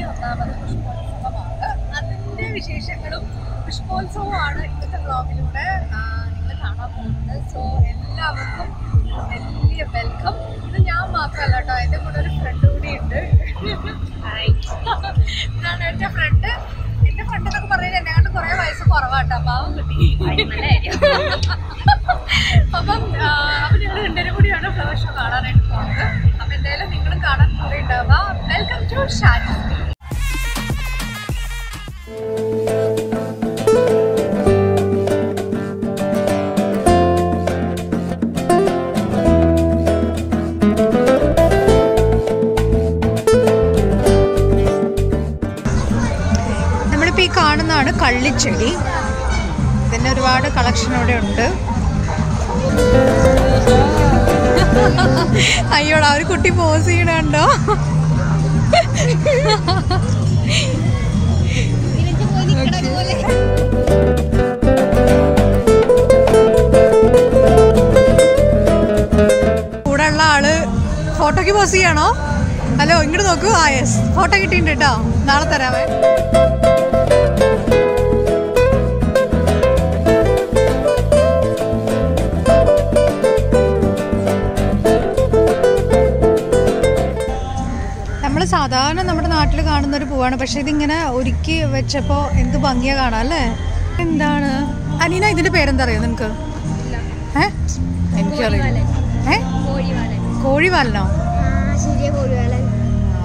തൊണ്ണൂറ്റി ഒന്നാമത് പുഷ്പോത്സവമാണ്. അതിന്റെ വിശേഷങ്ങളും പുഷ്പോത്സവമാണ് ഇന്നത്തെ ബ്ലോഗിലൂടെ നിങ്ങൾ കാണാൻ പോകുന്നത്. സോ എല്ലാവർക്കും വലിയ വെൽക്കം ഇത് ഞാൻ മാത്രമല്ല കേട്ടോ എന്റെ കൂടെ ഒരു ഫ്രണ്ട് കൂടി ഉണ്ട്. ഇതാണ് എന്റെ ഫ്രണ്ട് എന്റെ ഫ്രണ്ട് എന്നൊക്കെ പറയുന്നത് എന്നെ കണ്ട് കുറേ വയസ്സ് കുറവാട്ടോ പാവം കിട്ടി. അപ്പം അപ്പം ഞങ്ങൾ രണ്ടുപേരും കൂടിയാണ് ഫ്ലവർ ഷോ കാണാനായിട്ട് പോകുന്നത്. അപ്പം എന്തായാലും നിങ്ങളും കാണാൻ കൂടെ ഉണ്ടാവുക. വെൽക്കം ടു ഷാജി നമ്മളിപ്പോൾ ഈ കാണുന്നതാണ് കള്ളിച്ചെടി. ഇതിന് ഒരുപാട് കളക്ഷൻ ഇവിടെ ഉണ്ട് അയ്യോടാ ഒരു കുട്ടി പോസ് ചെയ്യണുണ്ടോ കൂടെ ഉള്ള ആൾ ഫോട്ടോക്ക് പോസ് ചെയ്യണോ? ഹലോ ഇങ്ങോട്ട് നോക്കൂ. ആ യെസ് ഫോട്ടോ കിട്ടിയിട്ടുണ്ട് കേട്ടോ നാളെ തരാമേ സാധാരണ നമ്മുടെ നാട്ടിൽ കാണുന്ന ഒരു പൂവാണ്. പക്ഷെ ഇതിങ്ങനെ ഒരുക്കി വെച്ചപ്പോൾ എന്ത് ഭംഗിയാ കാണാം അല്ലേ? എന്താണ്? അനീന ഇതിന്റെ പേരെന്താ അറിയോ നിനക്ക് ഏ? കോഴിവാലനോ?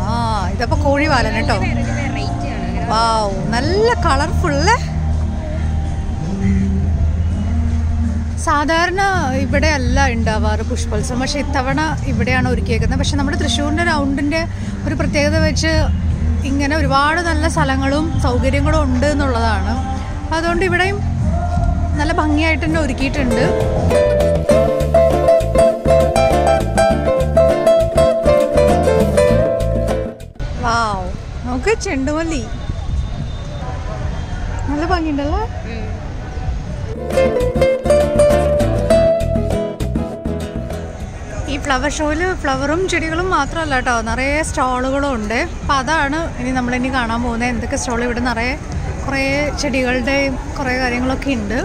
ആ ഇതപ്പോ കോഴിവാലൻ കേട്ടോ. വാവ് നല്ല കളർഫുള്ള് സാധാരണ ഇവിടെ അല്ല ഉണ്ടാവാറ് പുഷ്പോത്സവം. പക്ഷെ ഇത്തവണ ഇവിടെയാണ് ഒരുക്കിയേക്കുന്നത്. പക്ഷെ നമ്മുടെ തൃശ്ശൂരിന്റെ റൗണ്ടിന്റെ ഒരു പ്രത്യേകത വെച്ച് ഇങ്ങനെ ഒരുപാട് നല്ല സ്ഥലങ്ങളും സൗകര്യങ്ങളും ഉണ്ട് എന്നുള്ളതാണ്. അതുകൊണ്ട് ഇവിടെയും നല്ല ഭംഗിയായിട്ട് തന്നെ ഒരുക്കിയിട്ടുണ്ട്. വാവ്. നമുക്ക് ചെണ്ടുമല്ലി. നല്ല ഭംഗിയുണ്ടല്ലോ? ഫ്ലവർ ഷോയിൽ ഫ്ലവറും ചെടികളും മാത്രമല്ല കേട്ടോ നിറയെ സ്റ്റാളുകളും ഉണ്ട്. അപ്പം അതാണ് ഇനി നമ്മളിനി കാണാൻ പോകുന്നത്. എന്തൊക്കെ സ്റ്റാൾ ഇവിടെ നിറയെ കുറേ ചെടികളുടെയും കുറേ കാര്യങ്ങളൊക്കെ ഉണ്ട്.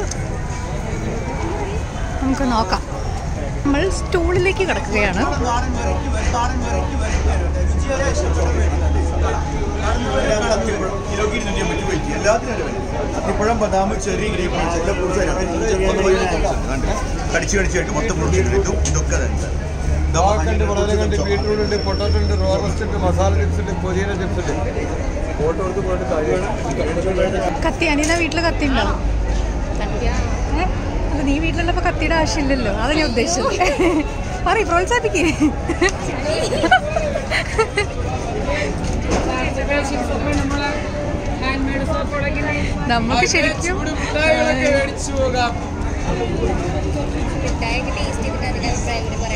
നമുക്ക് നോക്കാം. നമ്മൾ സ്റ്റോളിലേക്ക് കിടക്കുകയാണ്. കിലോക്ക് ഇരുന്നൂറ്റി അമ്പത് രൂപയ്ക്ക് എല്ലാത്തിനും വില വരും. അത്തിപ്പഴം ബദാം ചെറി ഗ്രേപ്പ് എല്ലാ ഫ്രൂട്ട്സ് കടിച്ചു കടിച്ചായിട്ട് മൊത്തം കിട്ടും ഇതൊക്കെ തന്നെ ഉണ്ട് മുളകുണ്ട് ബീട്രൂട്ട് ഉണ്ട് പൊട്ടാറ്റോ ഉണ്ട് റോബസ്റ്റ് ഉണ്ട് മസാല ചിപ്സ് ഉണ്ട് പൊതിയന ചിപ്സ് ഉണ്ട്. ഫോട്ടോ എടുത്ത് പോയിട്ട് കാര്യമാണ് കത്തി അനീന വീട്ടിൽ കത്തി ഉണ്ടോ? അല്ല നീ വീട്ടിലുള്ളപ്പോൾ കത്തിയുടെ ആവശ്യമില്ലല്ലോ. അതാ ഞാൻ ഉദ്ദേശിച്ചത്. പറയും പ്രോത്സാഹിപ്പിക്കേ. നമുക്ക് ശരിക്കും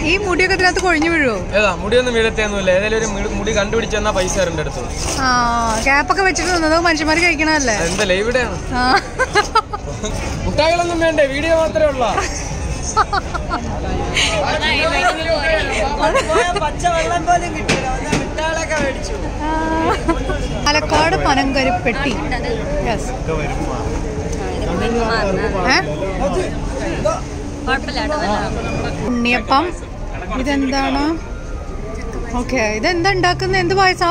ഈ മുടിയൊക്കെ ഇതിനകത്ത് കൊഴിഞ്ഞു വീഴുവോ? ഏതാ മുടിയൊന്നും വീഴത്തേന്നുമില്ല ഏതായാലും ഒരു മുടി- മുടി കണ്ടുപിടിച്ച് പൈസ തരണ്ട അടുത്ത് ആ ക്യാപ്പൊക്കെ വെച്ചിട്ട് നിന്നത് മനുഷ്യന്മാർ കഴിക്കണല്ലേ എന്തല്ലേ ഇവിടെയാണ് ആ. മുട്ടായികളൊന്നും വേണ്ടേ വീഡിയോ മാത്രമേ ഉള്ളൂ. പാലക്കാട് പനങ്കരിപ്പെട്ടി. യെസ് ഉണ്ണിയപ്പം. ഇതെന്താണ്? ഓക്കെ ഇതെന്താ ഉണ്ടാക്കുന്നത് എന്ത് പായസാ?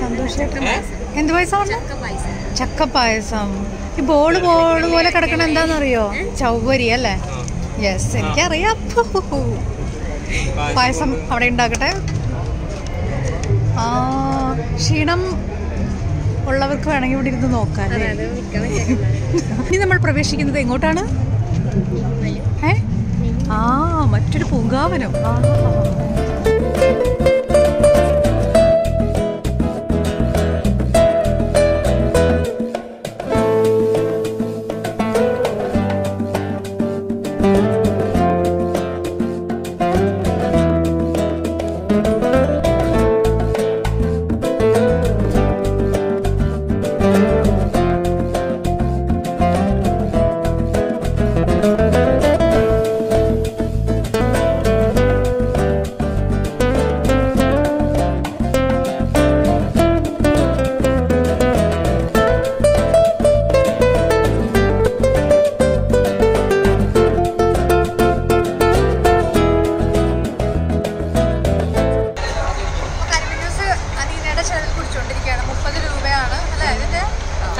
സന്തോഷേട്ടൻ എന്ത് പായസം ചക്ക പായസം. ഈ ബോൾ ബോൾ പോലെ കിടക്കണ എന്താണെന്നറിയോ ചൗവരി അല്ലേ? യെസ് എനിക്കറിയാം. പായസം അവിടെ ഉണ്ടാക്കട്ടെ? ആ ക്ഷീണം ഉള്ളവർക്ക് വേണമെങ്കിൽ ഇവിടെ ഇരുന്ന് നോക്കാം ഇനി നമ്മൾ പ്രവേശിക്കുന്നത് എങ്ങോട്ടാണ്? ഏ? ആ മറ്റൊരു പൂങ്കാവനം. ആ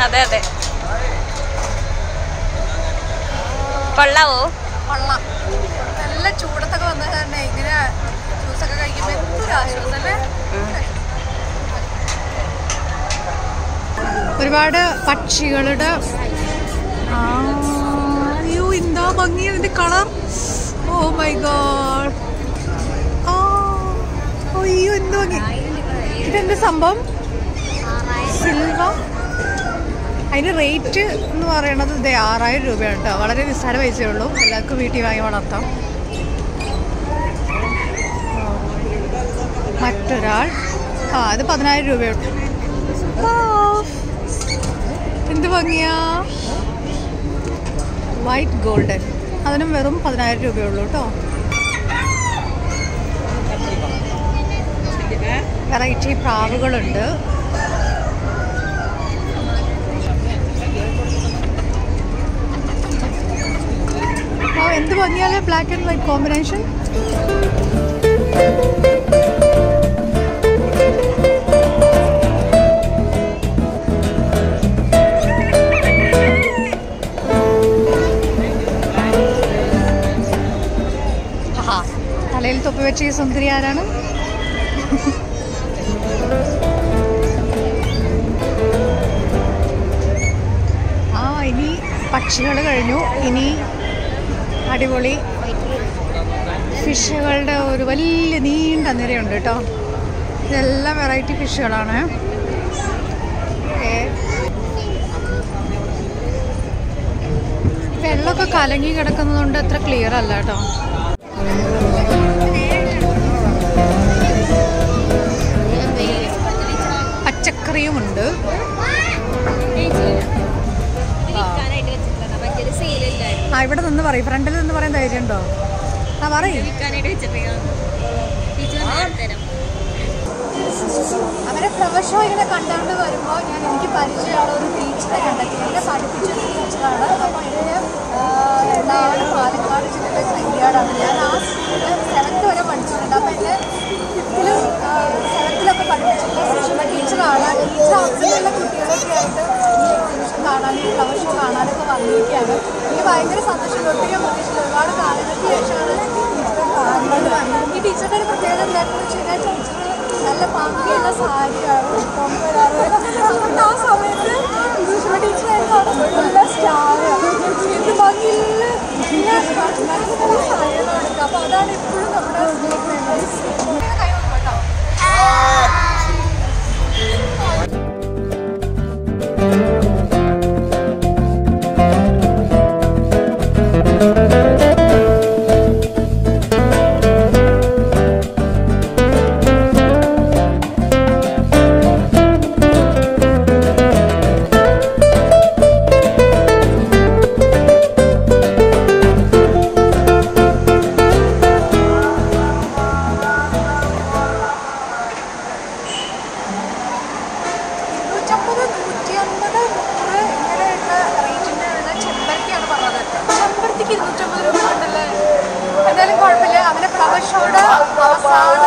അതെ അതെ. കൊള്ളാവോ? കൊള്ളാം. നല്ല ചൂടത്തൊക്കെ വന്നത് കാരണം ഇങ്ങനെ ജ്യൂസൊക്കെ കഴിക്കുമ്പോൾ എന്തൊരു ആശ്വാസമല്ലേ? ഒരുപാട് പക്ഷികളുടെ അയ്യോ എന്താ ഭംഗി? അതിന്റെ കളർ? Oh my God. ആ അയ്യോ എന്ത് ഭംഗി? ഇതെന്ത് സംഭവം? സിൽവർ അതിന് റേറ്റ് എന്ന് പറയുന്നത് ഇത് ആറായിരം രൂപയാണ് കേട്ടോ. വളരെ നിസ്സാര പൈസയേ ഉള്ളൂ എല്ലാവർക്കും വീട്ടിൽ വാങ്ങി വളർത്താം. മറ്റൊരാൾ. ആ അത് പതിനായിരം രൂപയുണ്ട് എന്ത് ഭംഗിയാ. വൈറ്റ് ഗോൾഡൻ അതിനും വെറും പതിനായിരം രൂപയുള്ളൂ കേട്ടോ. വെറൈറ്റി പ്രാവുകളുണ്ട് ആ എന്ത് ഭംഗിയാലേ ബ്ലാക്ക് ആൻഡ് വൈറ്റ് കോമ്പിനേഷൻ തലയിൽ തൊപ്പി വെച്ച ഈ സുന്ദരി ആരാണ്? ആ ഇനി പക്ഷികൾ കഴിഞ്ഞു. ഇനി അടിപൊളി. ഫിഷുകളുടെ ഒരു വലിയ നീണ്ട നിരയുണ്ട് കേട്ടോ. ഇതെല്ലാം വെറൈറ്റി ഫിഷുകളാണ്. വെള്ളമൊക്കെ കലങ്ങി കിടക്കുന്നതുകൊണ്ട് അത്ര ക്ലിയർ അല്ല കേട്ടോ. പച്ചക്കറിയുമുണ്ട്. ആ ഇവിടെ നിന്ന് പറയും. ഫ്രണ്ടിൽ നിന്ന് പറയാൻ ധൈര്യമുണ്ടോ? ആ പറയും. അവരെ ഫ്ലവർ ഷോ ഇങ്ങനെ കണ്ടുകൊണ്ട് വരുമ്പോൾ ഞാൻ എനിക്ക് പരിചയമുള്ള ഒരു ടീച്ചറെ കണ്ടെത്തി. എന്നെ പഠിപ്പിച്ച ഒരു ടീച്ചറാണ് അപ്പോൾ ഇതിന് എന്താണ് പാലക്കാട് ജില്ലയിലെ കയ്യാടാണ് ഞാൻ ആ സ്കൂളിൽ സെവൻത്ത് വരെ പഠിച്ചിട്ടുണ്ട്. അപ്പോൾ എന്റെ ഫിഫ്ത്തിലും സെവൻത്തിലൊക്കെ പഠിപ്പിച്ചിട്ടുള്ള ടീച്ചറാണ് ടീച്ചർ അവിടെയുള്ള കുട്ടികളൊക്കെ ആയിട്ട് ഈ എക്സിബിഷൻ കാണാനും ഫ്ലവർ ഷോ കാണാനൊക്കെ വന്നിരിക്കുകയാണ്. ഭയങ്കര സന്തോഷം ഒത്തിരി പ്രതീക്ഷിച്ചു ഒരുപാട് കാലങ്ങൾക്ക് ശേഷമാണ് ഈ ടീച്ചറുടെ ഒരു പ്രത്യേകത എന്താണെന്ന് വെച്ച് കഴിഞ്ഞാൽ ടീച്ചർ നല്ല ഭംഗിയുള്ള സാരിയാണ് അതുകൊണ്ട് ആ സമയത്ത് സുഷമ ടീച്ചറായിരുന്നു അവിടെ നല്ല സ്റ്റാർ. എന്ത് ഭംഗിയുള്ള നല്ല എടുക്കുക അപ്പോൾ അതാണ് ഇപ്പോഴും നമ്മുടെ ഇരുന്നൂറ്റമ്പത് രൂപ ഉണ്ടല്ലേ എന്തായാലും കുഴപ്പമില്ല. അവനെ ഫ്ലവർ ഷോയുടെ അവസാന